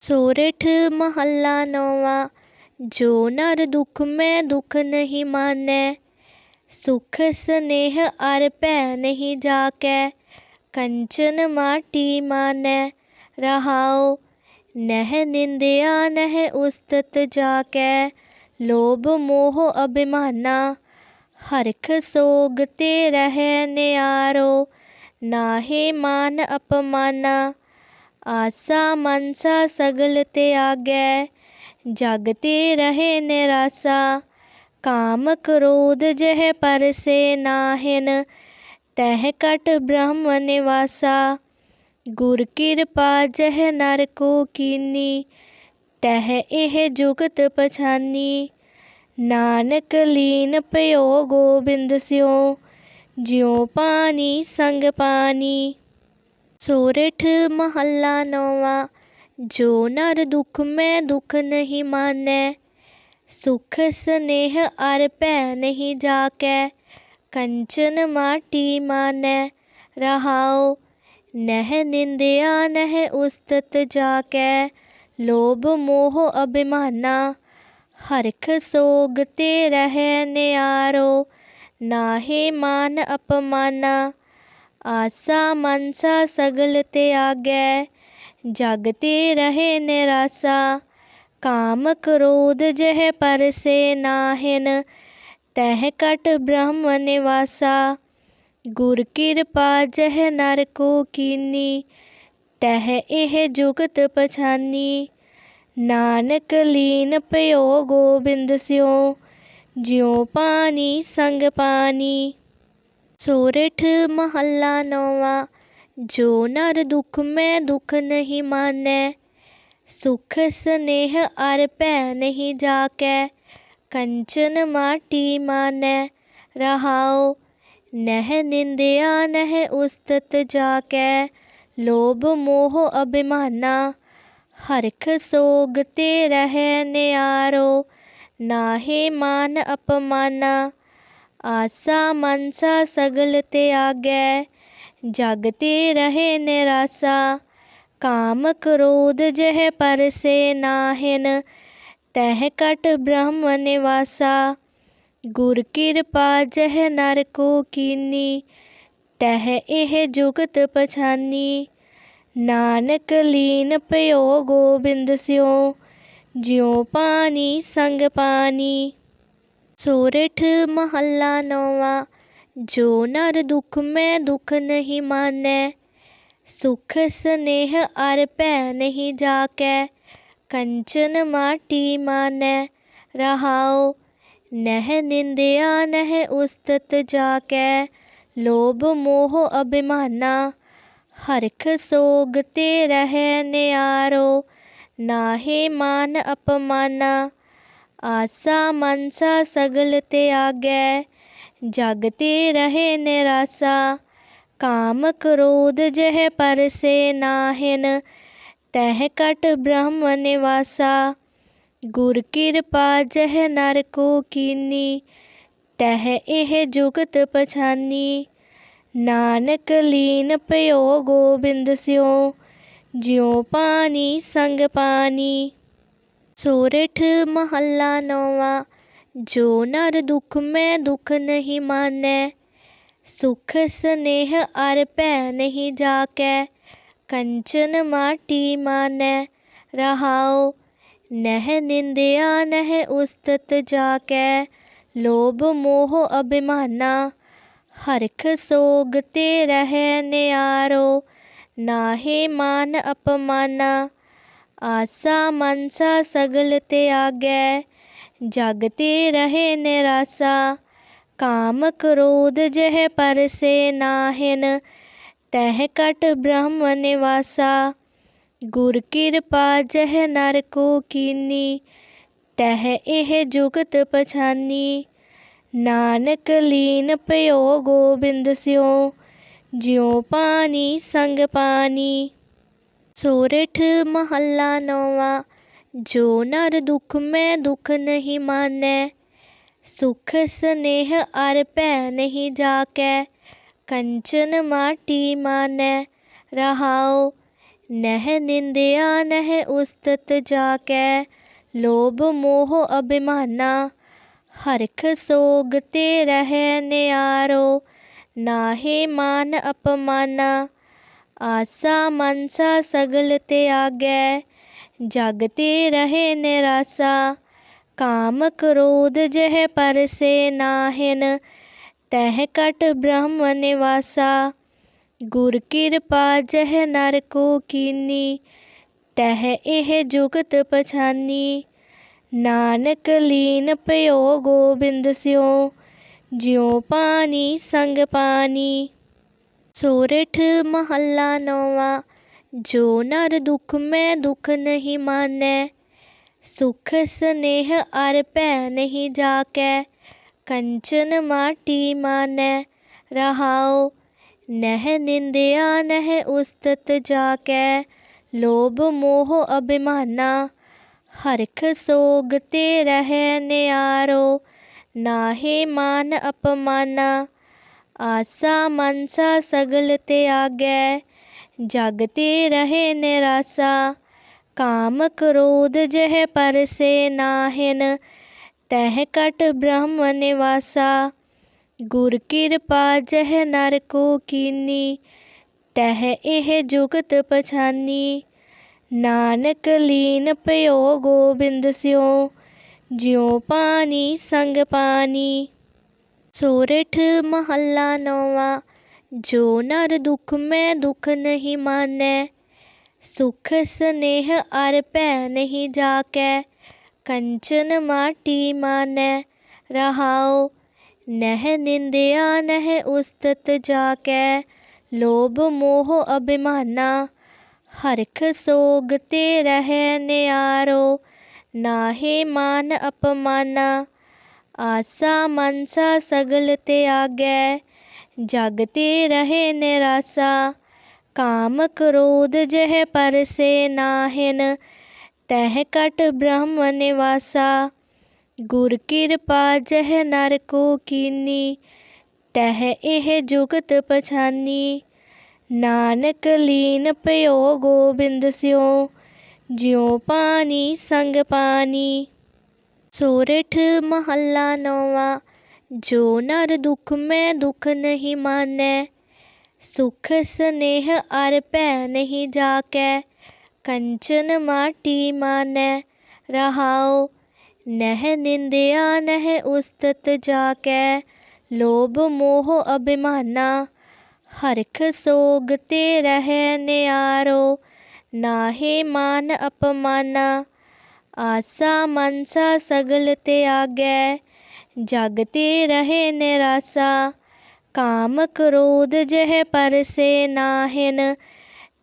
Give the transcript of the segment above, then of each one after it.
सोरठ महला नवा, जो नर दुख में दुख नहीं माने। सुख स्नेह अर भै नहीं जाके, कंचन माटी माने। रहाओ, नह निंदया नह उस्तत जाके, लोभ मोह अभिमाना। हरख सोगते रह न्यारो, नाहे मान अपमाना। ਅਪਮਾਨਾ ਆਸਾ ਮਨਸਾ ਸਗਲ ਤਿਆਗੈ ਜਗ ਤੇ ਰਹੇ ਨਿਰਾਸਾ ਕਾਮ ਕ੍ਰੋਧ ਜਹ ਪਰਸੇ ਨਾਹਿਨ ਤਹ ਕਟ ਬ੍ਰਹਮ ਨਿਵਾਸਾ ਗੁਰ ਕਿਰਪਾ ਜਹ ਨਰ ਕੋ ਕੀਨੀ ਤਹ ਇਹ ਜੁਗਤ ਪਛਾਨੀ ਨਾਨਕ ਲੀਨ ਭਇਓ ਗੋਬਿੰਦ ਸਿਓ ਜਿਉ ਪਾਣੀ ਸੰਗ ਪਾਣੀ सोरेठ महला नवा, जो नर दुख में दुख नहीं माने। सुख स्नेह अर भै नहीं जाके, कंचन माटी माने। रहाओ, नह निंदया नह उस्तत जाके, लोभ मोह अभिमाना। हरख सोगते रह न्यारो, नाहे मान अपमाना। आसा मनसा सगलते आगे, जगते रहे निराशा काम क्रोध जह पर से नाहिन, तह कट ब्रह्म निवासा। गुर कृपा जह नर को कीनी, तह एह जुगत पछानी। नानक लीन पयो गोबिंद स्यो, ज्यो पानी संग पानी। सोरठ महला नवा, जो नर दुख में दुख नहीं माने। सुख स्नेह अर पै नहीं जाके, कंचन माटी माने। रहाओ, नह निंदया नह उस्तत जाके, लोभ मोह अभिमाना। हरख सोगते रह न्यारो, नाहे मान अपमाना। आसा मनसा सगलते आगे, जगते रहे निराशा काम क्रोध जह पर से नाहिन, तह कट ब्रह्म निवासा। गुर कृपा जह नर को कीनी, तह एह जुगत पछानी। नानक लीन पयो गोबिंद स्यो, ज्यो पानी संग पानी। सोरेठ महला नवा, जो नर दुख में दुख नहीं माने। सुख स्नेह अर भै नहीं जाके, कंचन माटी माने। रहाओ, नह निंदया नह उस्तत जाके, लोभ मोह अभिमाना। हरख सोगते रह न्यारो, नाहे मान अपमाना। आसा मनसा सगल ते आगे, जगते रहे निराशा काम क्रोध जह पर से नाहिन, तह कट ब्रह्म निवासा। गुर कृपा जह नर को कीनी, तह एह जुगत पछानी। नानक लीन पयो गोबिंद स्यो, ज्यो पानी संग पानी। सोरेठ महला नवा, जो नर दुख में दुख नहीं माने। सुख स्नेह अर भै नहीं जाके, कंचन माटी माने। रहाओ, नह निंदया नह उस्तत जाके, लोभ मोह अभिमाना। हरख सोगते रह न्यारो, नाहे मान अपमाना। आसा मनसा सगल ते आगे रहे निराशा काम क्रोध जह पर से नाहिन, तह कट ब्रह्म निवासा। गुर कृपा जह नर को कीनी, तह एह जुगत पछानी। नानक लीन पयो गोबिंद स्यो, ज्यो पानी संग पानी। सोरेठ महला नवा, जो नर दुख में दुख नहीं माने। सुख स्नेह अर पै नहीं जाके, कंचन माटी माने। रहाओ, नह निंदया नह उस्तत जाके, लोभ मोह अभिमाना। हरख सोगते रह न्यारो, नाहे मान अपमाना। आसा मनसा सगलते आगे, जगते रहे निराशा काम क्रोध जह पर से नाहिन, तह कट ब्रह्म निवासा। गुर कृपा जह नर को कीनी, तह एह जुगत पछानी। नानक लीन पयो गोबिंद स्यो, ज्यो पानी संग पानी। सोरेठ महला नवा, जो नर दुख में दुख नहीं माने। सुख स्नेह अर भै नहीं जाके, कंचन माटी माने। रहाओ, नह निंदया नह उस्तत जाके, लोभ मोह अभिमाना। हरख सोगते रह न्यारो, नाहे मान अपमाना। आसा मनसा सगलते आगे, जगते रहे निराशा काम क्रोध जह पर से नाहिन, तह कट ब्रह्म निवासा। गुर कृपा जह नर को कीनी, तह एह जुगत पछानी। नानक लीन पयो गोबिंद स्यो, ज्यो पानी संग पानी। सोरठ महला नवा, जो नर दुख में दुख नहीं माने। सुख स्नेह अर पै नहीं जाके, कंचन माटी माने। रहाओ, नह निंदया नह उस्तत जाके, लोभ मोह अभिमाना। हरख सोगते रह न्यारो, नाहे मान अपमाना। आसा मनसा सगल ते आगे। जगते रहे निराशा काम क्रोध जह पर से नाहिन। तह कट ब्रह्म निवासा, गुर कृपा जह नर को कीनी। तह एह जुगत पछानी। नानक लीन पयो गोबिंद स्यो, ज्यो पानी संग पानी। सोरठ महला नवा, जो नर दुख में दुख नहीं माने। सुख स्नेह अर पै नहीं जाके, कंचन माटी माने। रहाओ, नह निंदया नह उस्तत जाके, लोभ मोह अभिमाना। हरख सोगते रह न्यारो, नाहे मान अपमाना। आसा मनसा सगल त्यागे जगते रहे निराशा काम क्रोध जह पर से नाहिन।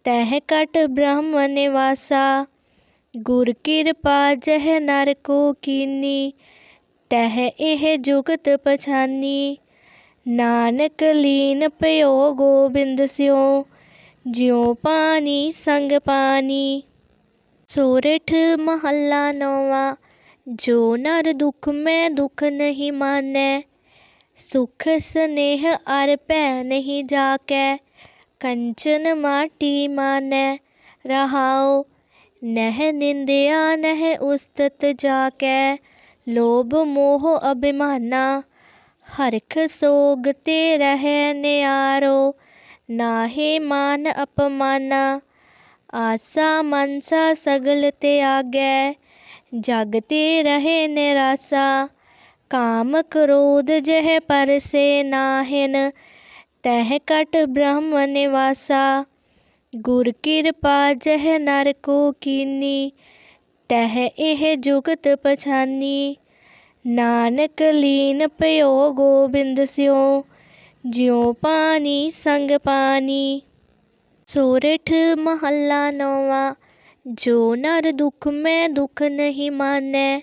तह कट ब्रह्म निवासा, गुर कृपा जह नर को कीनी। तह एह जुगत पछानी। नानक लीन पयो गोबिंद स्यो, ज्यो पानी संग पानी। सोरेठ महला नवा, जो नर दुख में दुख नहीं माने। सुख स्नेह अर भै नहीं जाके, कंचन माटी माने। रहाओ, नह निंदया नह उस्तत जाकै, लोभ मोह अभिमाना। हरख सोगते रह न्यारो, नाहे मान अपमाना। ਹਰਖ ਸੋਗ ਤੇ ਰਹਿ ਨਿਆਰੋ ਨਾਹੀ ਮਾਨ ਅਪਮਾਨਾ ਆਸਾ ਮਨਸਾ ਸਗਲ ਤਿਆਗੈ ਜਗ ਤੇ ਰਹੇ ਨਿਰਾਸਾ ਕਾਮ ਕ੍ਰੋਧ ਜਹ ਪਰਸੇ ਨਾਹਿਨ ਤਹ ਕਟ ਬ੍ਰਹਮ ਨਿਵਾਸਾ ਗੁਰ ਕਿਰਪਾ ਜਹ ਨਰ ਕੋ ਕੀਨੀ ਤਹ ਇਹ ਜੁਗਤ ਪਛਾਨੀ ਨਾਨਕ ਲੀਨ ਭਇਓ ਗੋਬਿੰਦ ਸਿਓ ਜਿਉ ਪਾਣੀ ਸੰਗ ਪਾਣੀ सोरठ महला नवा, जो नर दुख में दुख नहीं माने।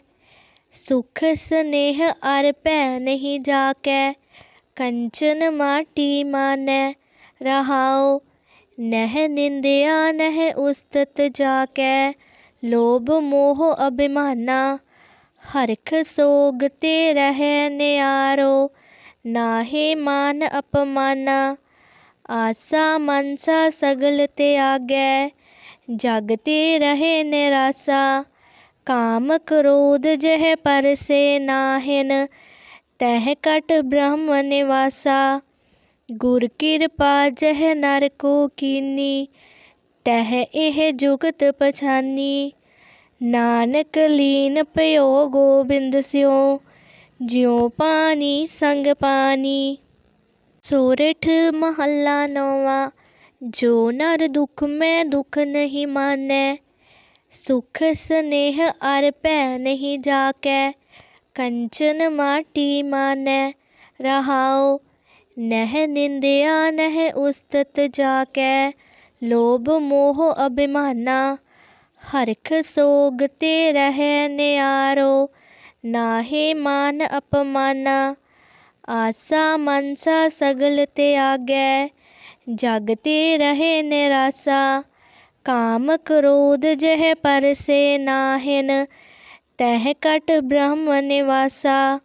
सुख स्नेह अर भै नहीं जाके, कंचन माटी माने। रहाओ, नह निंदया नह उस्तत जाके, लोभ मोह अभिमाना। हरख सोगते रह न्यारो, नाहे मान अपमाना। आसा मनसा सगलते आगे। जगते रहे निराशा काम क्रोध जह पर से नाहिन। तह कट ब्रह्म निवासा, गुर कृपा जह नर को कीनी। तह एह जुगत पछानी। नानक लीन पयो गोबिंद स्यों, ज्यो पानी संग पानी। सोरठ महला नौवा, जो नर दुख में दुख नहीं माने। सुख स्नेह अर पै नहीं जाके, कंचन माटी माने। रहाओ, नह निंदया नह उस्तत जाके, लोभ मोह अभिमाना। हरख सोगते रह न्यारो, नाहे मान अपमाना। आसा मनसा सगल त्यागै जग ते रहे निरासा। काम क्रोध जह पर से नाहिन, तह कट ब्रह्म निवासा।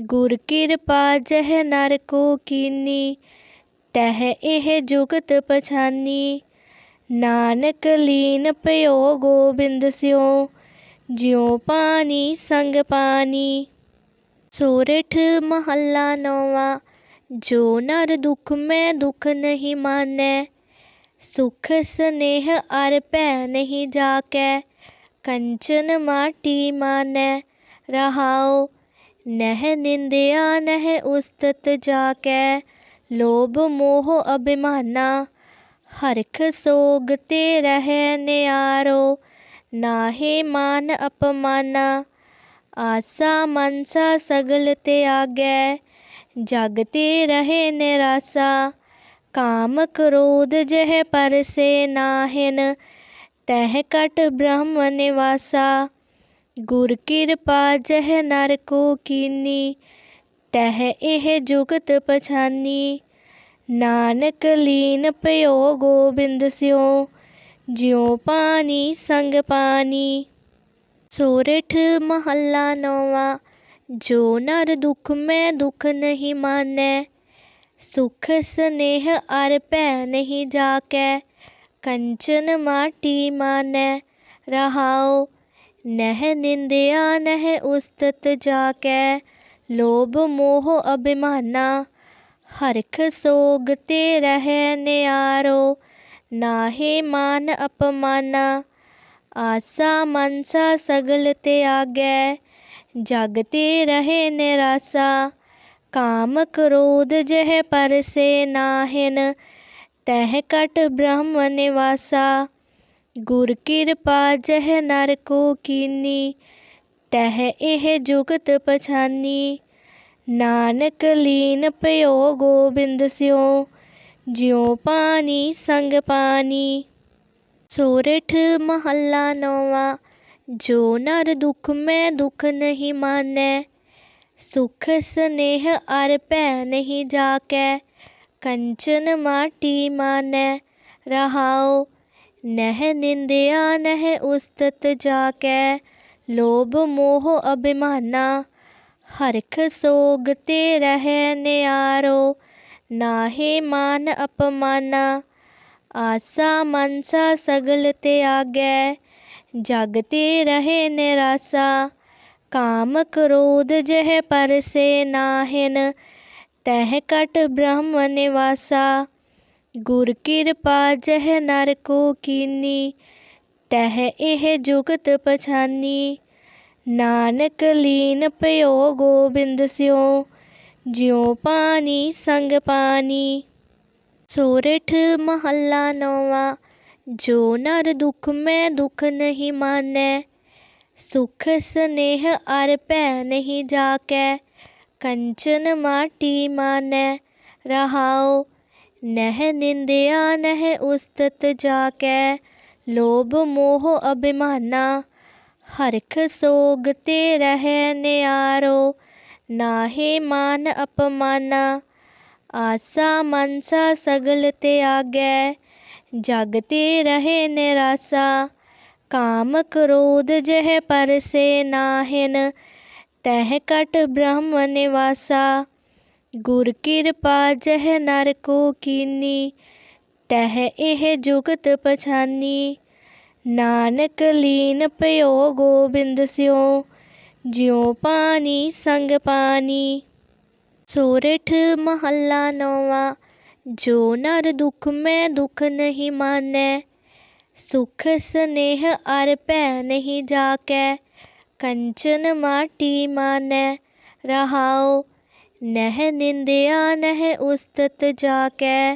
गुर किरपा जह नर को कीनी, तह एह जुगत पछानी। नानक लीन पयो गोबिंद स्यो, ज्यों पानी संग पानी। सोरठ महला नौवा, जो नर दुख में दुख नहीं माने। सुख स्नेह अर पै नहीं जाके, कंचन माटी माने। रहाओ, नह निंदया नह उस्तत जाके, लोभ मोह अभिमाना। हरख सोगते रह न्यारो, नाहे मान अपमाना। आसा मनसा सगल त्यागै जग ते रहे निरासा। काम क्रोध जह पर से नाहिन, तह कट ब्रह्म निवासा। गुर किरपा जह नर को कीनी, तह एह जुगत पछानी। नानक लीन पयो गोबिंद स्यो, ज्यों पानी संग पानी। सोरठ महला नौवा, जो नर दुख में दुख नहीं माने। सुख स्नेह अर पै नहीं जाके, कंचन माटी माने। रहाओ, नह निंदया नह उस्तत जाके, लोभ मोह अभिमाना। हरख सोगते रह न्यारो, नाहे मान अपमाना। आसा मनसा सगल त्यागै जग ते रहे निरासा। काम क्रोध जह पर से नाहिन, तह कट ब्रह्म निवासा। गुर किरपा जह नर को कीनी, तह एह जुगत पछानी। नानक लीन पयो गोबिंद स्यो, ज्यों पानी संग पानी। सोरठ महला नौवा, जो नर दुख में दुख नहीं माने। सुख स्नेह अर पै नहीं जाके, कंचन माटी माने। रहाओ, नह निंदया नह उस्तत जाके, लोभ मोह अभिमाना। हरख सोगते रह न्यारो, नाहे मान अपमाना। आसा मनसा सगल त्यागै जग ते रहे निरासा। काम क्रोध जह पर से नाहिन, तह कट ब्रह्म निवासा। गुर किरपा जह नर को कीनी, तह एह जुगत पछानी। नानक लीन पयो गोबिंद स्यो, ज्यों पानी संग पानी। सोरठ महला नौवा, जो नर दुख में दुख नहीं माने। सुख स्नेह अर पै नहीं जाके, कंचन माटी माने। रहाओ, नह निंदया नह उस्तत जाके, लोभ मोह अभिमाना। हरख सोगते रह न्यारो, नाहे मान अपमाना। आसा मनसा सगल आगे, जगते रहे निराशा काम क्रोध जह पर से नाहिन, तह कट ब्रह्म निवासा। गुर कृपा जह नर को कीनी, तह एह जुगत पछानी। नानक लीन पयो गोबिंद स्यो, ज्यो पानी संग पानी। सोरठ महला नवा, जो नर दुख में दुख नहीं माने। सुख स्नेह अर पै नहीं जाके, कंचन माटी माने। रहाओ, नह निंदया नह उस्तत जाके,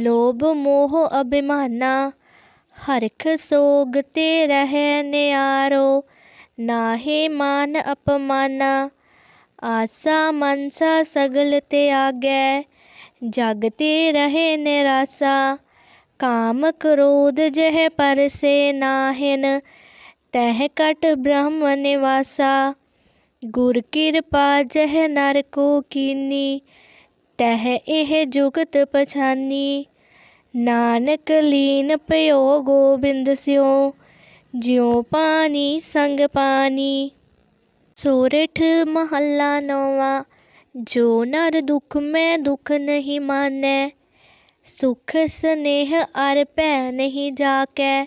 लोभ मोह अभिमाना। हरख सोगते रह न्यारो, नाहे मान अपमाना। आसा मनसा सगल ते आगे, जगते रहे निराशा काम क्रोध जह पर से नाहिन, तह कट ब्रह्म निवासा। गुर कृपा जह नर को कीनी, तह एह जुगत पछानी। नानक लीन पयो गोबिंद स्यो, ज्यो पानी संग पानी। सोरठ महला नवा, जो नर दुख में दुख नहीं माने। सुख स्नेह अर भै नहीं जाके,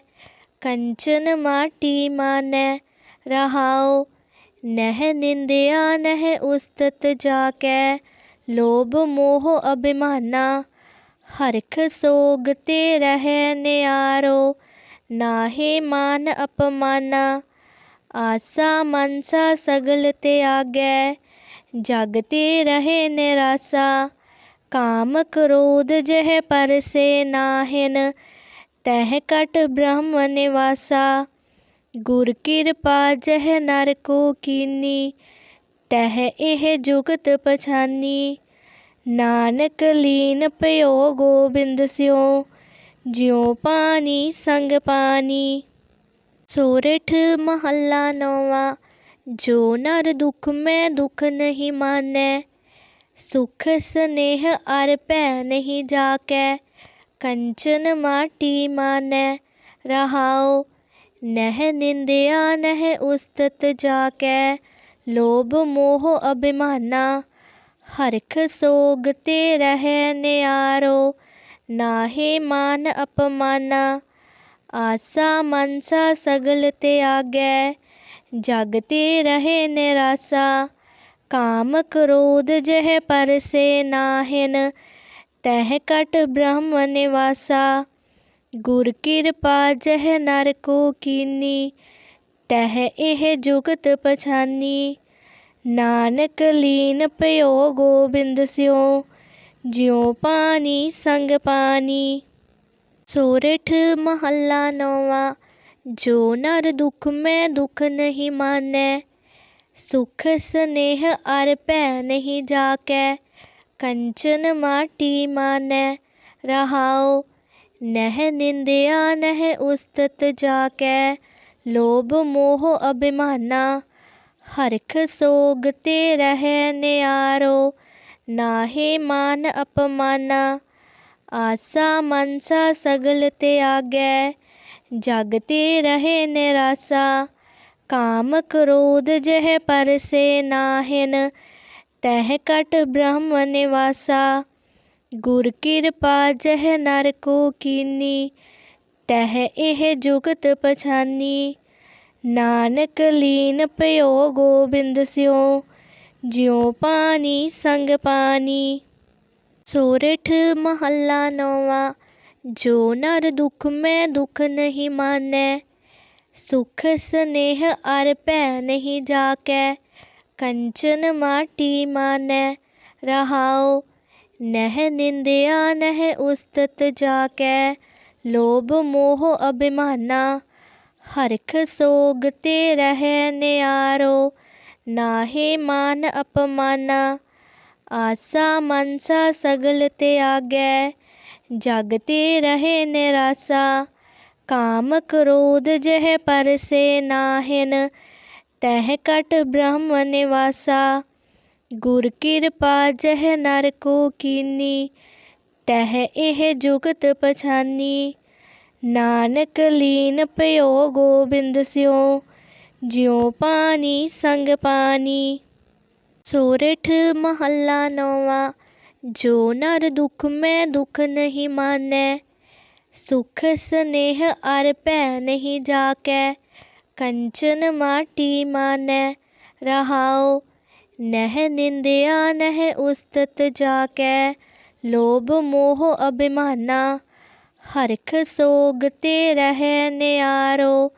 कंचन माटी माने। रहाओ, नह निंदया नह उस्तत जाके, लोभ मोह अभिमाना। हरख सोगते रह न्यारो, नाहे मान अपमाना। आसा मनसा सगलते आगे, जगते रहे निराशा काम क्रोध जह पर से नाहिन, तह कट ब्रह्म निवासा। गुर कृपा जह नर को कीनी, तह एह जुगत पछानी। नानक लीन पयो गोबिंद स्यो, ज्यो पानी संग पानी। सोरेठ महला नवा, जो नर दुख में दुख नहीं माने। सुख स्नेह अर भै नहीं जाके, कंचन माटी माने। रहाओ, नह निंदया नह उस्तत जाके, लोभ मोह अभिमाना। हरख सोगते रह न्यारो, नाहे मान अपमाना। ਨਾਹੇ ਮਾਨ ਅਪਮਾਨਾ ਆਸਾ ਮਨਸਾ ਸਗਲ ਤਿਆਗੈ ਜਗ ਤੇ ਰਹੇ ਨਿਰਾਸਾ ਕਾਮ ਕ੍ਰੋਧ ਜਹ ਪਰਸੇ ਨਾਹਿਨ ਤਹ ਕਟ ਬ੍ਰਹਮ ਨਿਵਾਸਾ ਗੁਰ ਕਿਰਪਾ ਜਹ ਨਰ ਕੋ ਕੀਨੀ ਤਹ ਇਹ ਜੁਗਤ ਪਛਾਨੀ ਨਾਨਕ ਲੀਨ ਭਇਓ ਗੋਬਿੰਦ ਸਿਉ ਜਿਉ ਪਾਣੀ ਸੰਗ ਪਾਣੀ सोरठ महला नवा जो नर दुख में दुख नहीं माने सुख स्नेह अर भै नहीं जाके कंचन माटी माने रहाओ नह निंदया नह उस्तत जाके लोभ मोह अभिमाना हरख सोगते रह न्यारो नाहे मान अपमाना आसा मनसा सगलते आगे, जगते रहे निराशा काम क्रोध जह पर से नाहिन, तह कट ब्रह्म निवासा। गुर कृपा जह नर को कीनी, तह एह जुगत पछानी। नानक लीन पयो गोबिंद स्यों, ज्यो पानी संग पानी। सोरठ महला नवा, जो नर दुख में दुख नहीं माने। सुख स्नेह अर पै नहीं जाके, कंचन माटी माने। रहाओ, नह निंदया नह उस्तत जाके, लोभ मोह अभिमाना। हरख सोगते रह न्यारो, नाहे मान अपमाना। आसा मनसा सगलते आगे, जगते रहे निराशा काम क्रोध जह पर से नाहिन, तह कट ब्रह्म निवासा। गुर कृपा जह नर को कीनी, तह एह जुगत पछानी। नानक लीन पयो गोबिंद स्यो, ज्यो पानी संग पानी। सोरेठ महला नवा, जो नर दुख में दुख नहीं माने। सुख स्नेह अर भै नहीं जाके, कंचन माटी माने। रहाओ, नह निंदया नह उस्तत जाके, लोभ मोह अभिमाना। हरख सोगते रह न्यारो,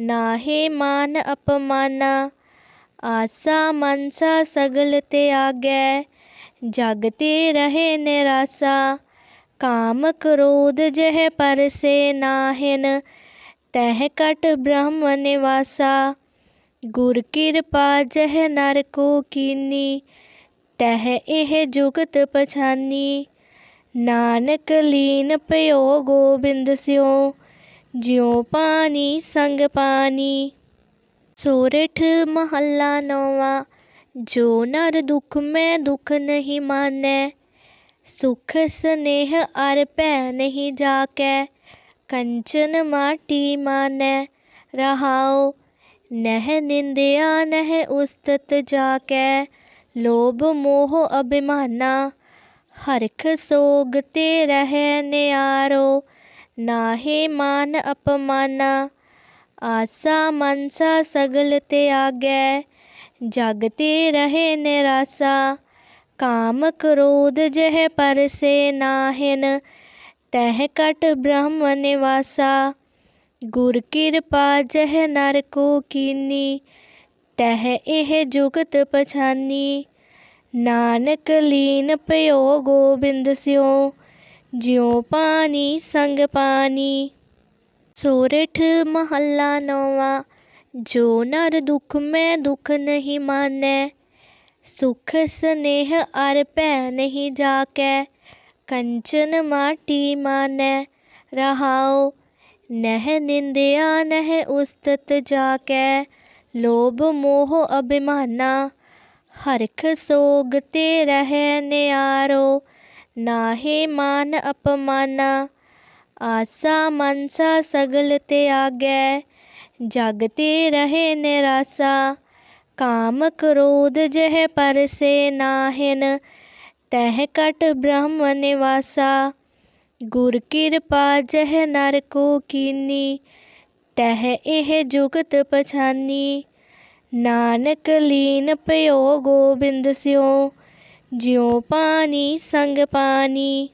नाहे मान अपमाना। आसा मनसा सगलते आगे, जगते रहे निराशा काम क्रोध जह पर से नाहिन, तह कट ब्रह्म निवासा। गुर कृपा जह नर को कीनी, तह एह जुगत पछानी। नानक लीन पयो गोबिंद स्यो, ज्यो पानी संग पानी। सोरेठ महला नवा, जो नर दुख में दुख नहीं माने। सुख स्नेह अर भै नहीं जाके, कंचन माटी माने। रहाओ, नह निंदया नह उस्तत जाके, लोभ मोह अभिमाना। हरख सोगते रह न्यारो, नाहे मान अपमाना। आसा मनसा सगल ते आगे रहे निराशा काम क्रोध जह पर से नाहिन, तह कट ब्रह्म निवासा। गुर कृपा जह नर को कीनी, तह एह जुगत पछानी। नानक लीन पयो गोबिंद स्यो, ज्यो पानी संग पानी। सोरेठ महला नवा, जो नर दुख में दुख नहीं माने। सुख स्नेह अर भै नहीं जाके, कंचन माटी माने। रहाओ, नह निंदया नह उस्तत जाके, लोभ मोह अभिमाना। हरख सोगते रह न्यारो, नाहे मान अपमाना। आसा मनसा सगलते आगे, जगते रहे निराशा काम क्रोध जह पर से नाहिन, तह कट ब्रह्म निवासा। गुर कृपा जह नर को कीनी, तह एह जुगत पछानी। नानक लीन पयो गोबिंद स्यो, ज्यो पानी संग पानी।